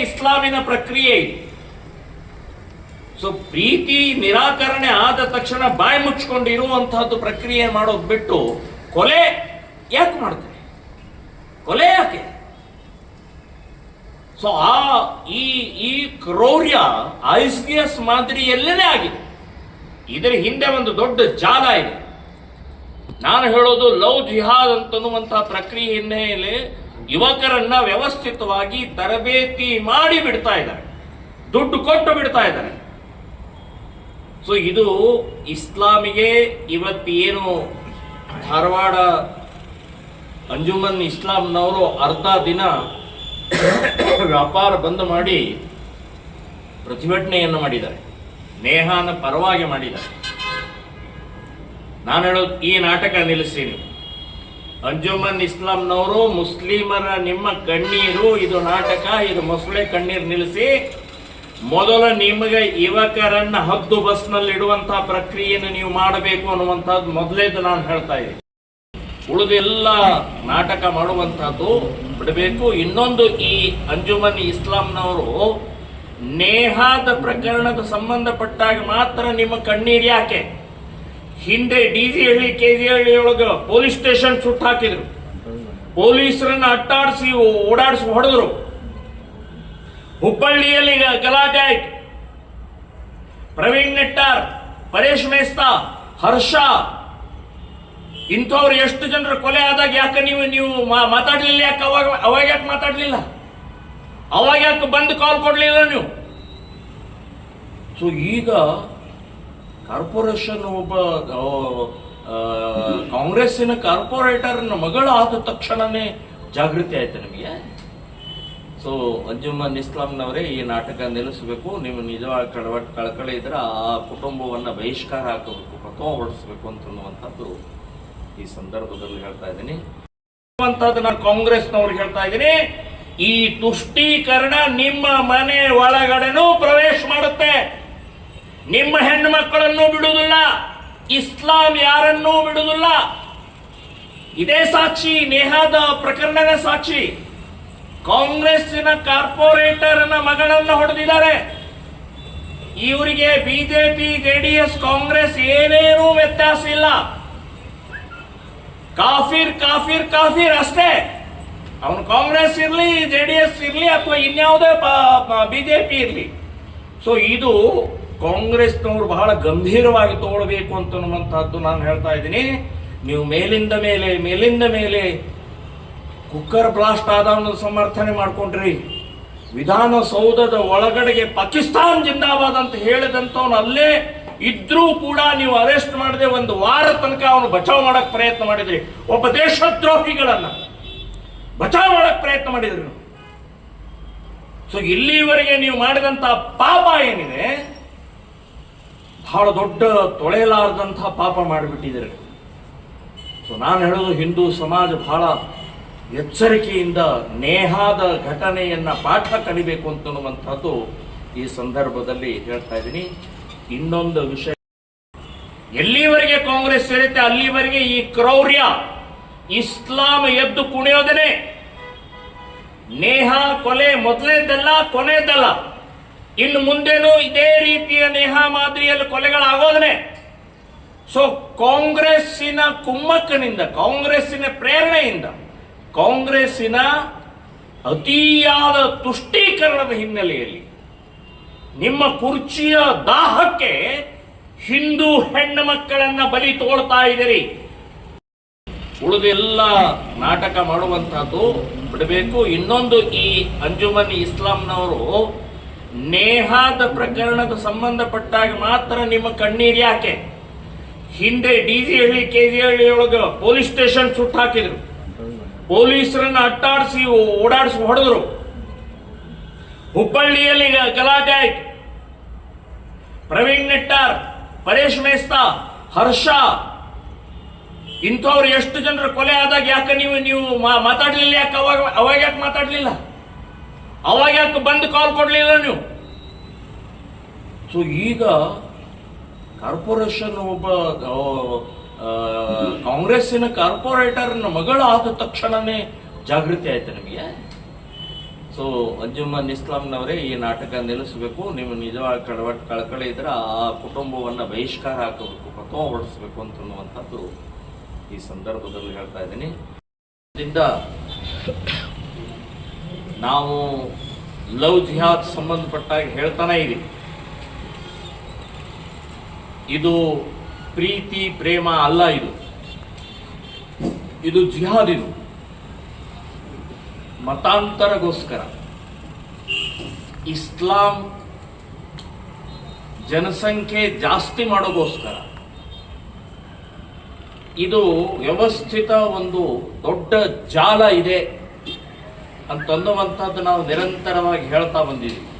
ಇಸ್ಲಾಮಿನ ಪ್ರಕ್ರಿಯೆ ಇದೆ. ಸೊ ಪ್ರೀತಿ, ನಿರಾಕರಣೆ ಆದ ತಕ್ಷಣ ಬಾಯಿ ಮುಚ್ಕೊಂಡು ಇರುವಂತಹದ್ದು ಪ್ರಕ್ರಿಯೆ ಮಾಡೋದು ಬಿಟ್ಟು ಕೊಲೆ ಯಾಕೆ ಮಾಡ್ತಾರೆ? ಕೊಲೆ ಯಾಕೆ? ಸೊ ಆ ಈ ಈ ಕ್ರೌರ್ಯ ಐಸಿಎಸ್ ಮಾದರಿಯಲ್ಲೇ ಆಗಿದೆ. ಇದರ ಹಿಂದೆ ಒಂದು ದೊಡ್ಡ ಜಾಲ ಇದೆ. ನಾನು ಹೇಳೋದು ಲವ್ ಜಿಹಾದ್ ಅಂತನ್ನುವಂತಹ ಪ್ರಕ್ರಿಯೆ ಹಿನ್ನೆಲೆ ಯುವಕರನ್ನ ವ್ಯವಸ್ಥಿತವಾಗಿ ತರಬೇತಿ ಮಾಡಿ ಬಿಡ್ತಾ ಇದ್ದಾರೆ. ದುಡ್ಡು ಕೊಟ್ಟು ಬಿಡ್ತಾ ಇದ್ದಾರೆ. ಸೊ ಇದು ಇಸ್ಲಾಮಿಗೆ ಇವತ್ತೇನು ಧಾರವಾಡ ಅಂಜುಮನ್ ಇಸ್ಲಾಂನವರು ಅರ್ಧ ದಿನ ವ್ಯಾಪಾರ ಬಂದ್ ಮಾಡಿ ಪ್ರತಿಭಟನೆಯನ್ನು ಮಾಡಿದ್ದಾರೆ. ನೇಹಾನ ಪರವಾಗಿ ಮಾಡಿದ್ದಾರೆ. ನಾನು ಹೇಳೋದು ಈ ನಾಟಕ ನಿಲ್ಲಿಸ್ತೀನಿ. ಅಂಜುಮನ್ ಇಸ್ಲಾಂನವರು ಮುಸ್ಲಿಮರ ನಿಮ್ಮ ಕಣ್ಣೀರು, ಇದು ನಾಟಕ, ಇದು ಮೊಸಳೆ ಕಣ್ಣೀರು ನಿಲ್ಲಿಸಿ, ಮೊದಲು ನಿಮಗೆ ಯುವಕರನ್ನ ಹದ್ದು ಬಸ್ನಲ್ಲಿ ಇಡುವಂತಹ ಪ್ರಕ್ರಿಯೆಯನ್ನು ನೀವು ಮಾಡಬೇಕು ಅನ್ನುವಂಥದ್ದು ಮೊದಲೇದು ನಾನು ಹೇಳ್ತಾ ಇದ್ದೀನಿ. ಉಳಿದೆಲ್ಲ ನಾಟಕ ಮಾಡುವಂತಹದ್ದು ಬಿಡಬೇಕು. ಇನ್ನೊಂದು ಈ ಅಂಜುಮನ್ ಇಸ್ಲಾಂನವರು ನೇಹಾದ ಪ್ರಕರಣದ ಸಂಬಂಧಪಟ್ಟಾಗ ಮಾತ್ರ ನಿಮ್ಮ ಕಣ್ಣೀರು ಯಾಕೆ? ಹಿಂದೆ D G Halli K G Halli ಒಳಗ ಪೊಲೀಸ್ ಸ್ಟೇಷನ್ ಸುಟ್ಟು ಹಾಕಿದ್ರು. ಪೊಲೀಸರನ್ನ ಅಟ್ಟಾಡಿಸಿ ಓಡಾಡಿಸಿ ಹೊಡೆದ್ರು. ಹುಬ್ಬಳ್ಳಿಯಲ್ಲಿ ಗಲಾಟೆ ಆಯ್ತು. ಪ್ರವೀಣ್ ನೆಟ್ಟಾರ್, ಪರೇಶ್ ಮೇಸ್ತಾ, ಹರ್ಷ, ಇಂಥವ್ರು ಎಷ್ಟು ಜನರ ಕೊಲೆ ಆದಾಗ ಯಾಕೆ ನೀವು ನೀವು ಮಾತಾಡಲಿಲ್ಲ ಮಾತಾಡ್ಲಿಲ್ಲ ಯಾಕೆ? ಅವಾಗ ಅವಾಗ ಯಾಕೆ ಮಾತಾಡಲಿಲ್ಲ? ಅವಾಗ ಯಾಕೆ ಬಂದು ಕಾಲ್ ಕೊಡ್ಲಿಲ್ಲ ನೀವು? ಸೊ ಈಗ ಕಾರ್ಪೊರೇಷನ್ ಒಬ್ಬ ಕಾಂಗ್ರೆಸ್ಸಿನ ಕಾರ್ಪೊರೇಟರ್ನ ಮಗಳು ಆದ ತಕ್ಷಣನೇ ಜಾಗೃತಿ ಆಯ್ತು ನಿಮಗೆ? ಸೊ ಅಂಜುಮನ್ ಇಸ್ಲಾಂನವರೇ ಈ ನಾಟಕ ನಿಲ್ಲಿಸಬೇಕು. ನೀವು ನಿಜವಾಗಿ ಕಳವ ಕಳಕಳಿ ಇದ್ರೆ ಆ ಕುಟುಂಬವನ್ನು ಬಹಿಷ್ಕಾರ ಹಾಕಬೇಕು ಪ್ರಥಮ ಹೊಡಿಸ್ಬೇಕು ಅಂತನ್ನುವಂಥದ್ದು ಈ ಸಂದರ್ಭದಲ್ಲಿ ಹೇಳ್ತಾ ಇದ್ದೀನಿ. ನಾನು ಕಾಂಗ್ರೆಸ್ನವ್ರಿಗೆ ಹೇಳ್ತಾ ಇದ್ದೀನಿ. ಈ ತುಷ್ಟೀಕರಣ ನಿಮ್ಮ ಮನೆ ಒಳಗಡೆನೂ ಪ್ರವೇಶ ಮಾಡುತ್ತೆ. ನಿಮ್ಮ ಹೆಣ್ಣು ಮಕ್ಕಳನ್ನು ಬಿಡುವುದಿಲ್ಲ. ಇಸ್ಲಾಂ ಯಾರನ್ನೂ ಬಿಡುವುದಿಲ್ಲ. ಇದೇ ಸಾಕ್ಷಿ, ನೇಹಾದ ಪ್ರಕರಣದ ಸಾಕ್ಷಿ. ಕಾಂಗ್ರೆಸ್ಸಿನ ಕಾರ್ಪೊರೇಟರ್ನ ಮಗಳನ್ನು ಹೊಡೆದಿದ್ದಾರೆ. ಇವರಿಗೆ ಬಿಜೆಪಿ, ಜೆಡಿಎಸ್, ಕಾಂಗ್ರೆಸ್ ಏನೇನೂ ವ್ಯತ್ಯಾಸ ಇಲ್ಲ. ಕಾಫಿರ್ ಕಾಫಿರ್ ಕಾಫಿರ್ ಅಷ್ಟೇ. ಅವನು ಕಾಂಗ್ರೆಸ್ ಇರಲಿ ಜೆ ಡಿ ಎಸ್ ಇರಲಿ, ಅಥವಾ ಇನ್ಯಾವುದೇ ಬಿಜೆಪಿ ಇರಲಿ. ಸೊ ಇದು ಕಾಂಗ್ರೆಸ್ನವರು ಬಹಳ ಗಂಭೀರವಾಗಿ ತಗೊಳ್ಬೇಕು ಅಂತನ್ನುವಂತಹದ್ದು ನಾನು ಹೇಳ್ತಾ ಇದ್ದೀನಿ. ನೀವು ಮೇಲಿಂದ ಮೇಲೆ ಮೇಲಿಂದ ಮೇಲೆ ಕುಕ್ಕರ್ ಬ್ಲಾಸ್ಟ್ ಆದವನು ಸಮರ್ಥನೆ ಮಾಡ್ಕೊಂಡ್ರಿ. ವಿಧಾನಸೌಧದ ಒಳಗಡೆಗೆ ಪಾಕಿಸ್ತಾನ್ ಜಿಂದಾಬಾದ್ ಅಂತ ಹೇಳಿದಂಥವನು ಅಲ್ಲೇ ಇದ್ರೂ ಕೂಡ ನೀವು ಅರೆಸ್ಟ್ ಮಾಡದೆ ಒಂದು ವಾರ ತನಕ ಅವನು ಬಚಾವ್ ಮಾಡಕ್ ಪ್ರಯತ್ನ ಮಾಡಿದ್ರಿ. ಒಬ್ಬ ದೇಶದ್ರೋಹಿಗಳನ್ನ ಬಚಾವ್ ಮಾಡಕ್ ಪ್ರಯತ್ನ ಮಾಡಿದ್ರಿ. ಸೊ ಇಲ್ಲಿವರೆಗೆ ನೀವು ಮಾಡಿದಂತ ಪಾಪ ಏನಿದೆ? ಬಹಳ ದೊಡ್ಡ ತೊಳೆಯಲಾರದಂತಹ ಪಾಪ ಮಾಡಿಬಿಟ್ಟಿದ್ದಾರೆ. ಸೊ ನಾನು ಹೇಳೋದು ಹಿಂದೂ ಸಮಾಜ ಬಹಳ ಎಚ್ಚರಿಕೆಯಿಂದ ನೇಹಾದ ಘಟನೆಯನ್ನ ಪಾಠ ಕಲಿಬೇಕು ಅಂತನ್ನುವಂಥದ್ದು ಈ ಸಂದರ್ಭದಲ್ಲಿ ಹೇಳ್ತಾ ಇದ್ದೀನಿ. ಇನ್ನೊಂದು ವಿಷಯ, ಎಲ್ಲಿವರೆಗೆ ಕಾಂಗ್ರೆಸ್ ಸೇರುತ್ತೆ, ಅಲ್ಲಿವರೆಗೆ ಈ ಕ್ರೌರ್ಯ, ಇಸ್ಲಾಂ ಎದ್ದು ಕುಣಿಯೋದನೆ ನೇಹ ಕೊಲೆ ಮೊದಲೇದಲ್ಲ ಕೊನೆಯದಲ್ಲ ಇನ್ನು ಮುಂದೇನು ಇದೇ ರೀತಿಯ ನೇಹ ಮಾದರಿಯಲ್ಲಿ ಕೊಲೆಗಳಾಗೋದನೆ. ಸೊ ಕಾಂಗ್ರೆಸ್ಸಿನ ಕುಮ್ಮಕ್ಕನಿಂದ, ಕಾಂಗ್ರೆಸ್ಸಿನ ಪ್ರೇರಣೆಯಿಂದ, ಕಾಂಗ್ರೆಸ್ಸಿನ ಅತಿಯಾದ ತುಷ್ಟೀಕರಣದ ಹಿನ್ನೆಲೆಯಲ್ಲಿ, ನಿಮ್ಮ ಕುರ್ಚಿಯ ದಾಹಕ್ಕೆ ಹಿಂದೂ ಹೆಣ್ಣು ಮಕ್ಕಳನ್ನ ಬಲಿ ತೋಳ್ತಾ ಇದ್ದೀರಿ. ಉಳಿದೆಲ್ಲ ನಾಟಕ ಮಾಡುವಂತಹದ್ದು ಬಿಡಬೇಕು. ಇನ್ನೊಂದು ಈ ಅಂಜುಮನ್ ಇಸ್ಲಾಂನವರು ನೇಹಾದ ಪ್ರಕರಣದ ಸಂಬಂಧಪಟ್ಟಾಗ ಮಾತ್ರ ನಿಮ್ಮ ಕಣ್ಣೀರು ಯಾಕೆ? ಹಿಂದೆ D J Halli K G Halli ಒಳಗ ಪೊಲೀಸ್ ಸ್ಟೇಷನ್ ಸುಟ್ಟು ಹಾಕಿದ್ರು. ಪೊಲೀಸರನ್ನ ಅಟ್ಟಾಡಿಸಿ, ಓಡಾಡಿಸಿ ಹೊಡೆದ್ರು. ಹುಬ್ಬಳ್ಳಿಯಲ್ಲಿ ಗಲಾಟೆ ಆಯ್ತು. ಪ್ರವೀಣ್ ನೆಟ್ಟಾರ್, ಪರೇಶ್ ಮೇಸ್ತಾ, ಹರ್ಷ, ಇಂಥವ್ರು ಎಷ್ಟು ಜನರು ಕೊಲೆ ಆದಾಗ ಯಾಕೆ ನೀವು ನೀವು ಮಾತಾಡ್ಲಿಲ್ಲ ಯಾಕೆ? ಅವಾಗ ಅವಾಗ ಯಾಕೆ ಮಾತಾಡ್ಲಿಲ್ಲ? ಅವಾಗ ಯಾಕೆ ಬಂದು ಕಾಲ್ ಕೊಡಲಿಲ್ಲ ನೀವು? ಸೊ ಈಗ ಕಾರ್ಪೊರೇಷನ್ ಒಬ್ಬ ಕಾಂಗ್ರೆಸ್ಸಿನ ಕಾರ್ಪೊರೇಟರ್ನ ಮಗಳು ಆದ ತಕ್ಷಣನೇ ಜಾಗೃತಿ ಆಯ್ತು ನಿಮಗೆ. ಸೊ ಅಂಜುಮನ್ ಇಸ್ಲಾಂನವರೇ ಈ ನಾಟಕ ನಿಲ್ಲಿಸಬೇಕು. ನೀವು ನಿಜವಾಗಿ ಕಳವಟ್ ಕಳಕಳಿ ಇದ್ರೆ ಆ ಕುಟುಂಬವನ್ನು ಬಹಿಷ್ಕಾರ ಹಾಕಬೇಕು ಪ್ರಥಮ ಹೊರಡಿಸ್ಬೇಕು ಅಂತನ್ನುವಂಥದ್ದು ಈ ಸಂದರ್ಭದಲ್ಲಿ ಹೇಳ್ತಾ ಇದ್ದೀನಿ. ನಾವು ಲವ್ ಜಿಹಾದ್ ಸಂಬಂಧಪಟ್ಟಾಗ ಹೇಳ್ತಾನೆ ಇದೆ ಇದು ಪ್ರೀತಿ, ಪ್ರೇಮ ಅಲ್ಲ ಇದು. ಇದು ಜಿಹಾದ್ ಇದು. ಮತಾಂತರಗೋಸ್ಕರ ಇಸ್ಲಾಂ ಜನಸಂಖ್ಯೆ ಜಾಸ್ತಿ ಮಾಡೋಗೋಸ್ಕರ ಇದು ವ್ಯವಸ್ಥಿತ ಒಂದು ದೊಡ್ಡ ಜಾಲ ಇದೆ. ಅಂತನ್ನುವಂಥದ್ದು ನಾವು ನಿರಂತರವಾಗಿ ಹೇಳ್ತಾ ಬಂದಿದ್ದೀವಿ.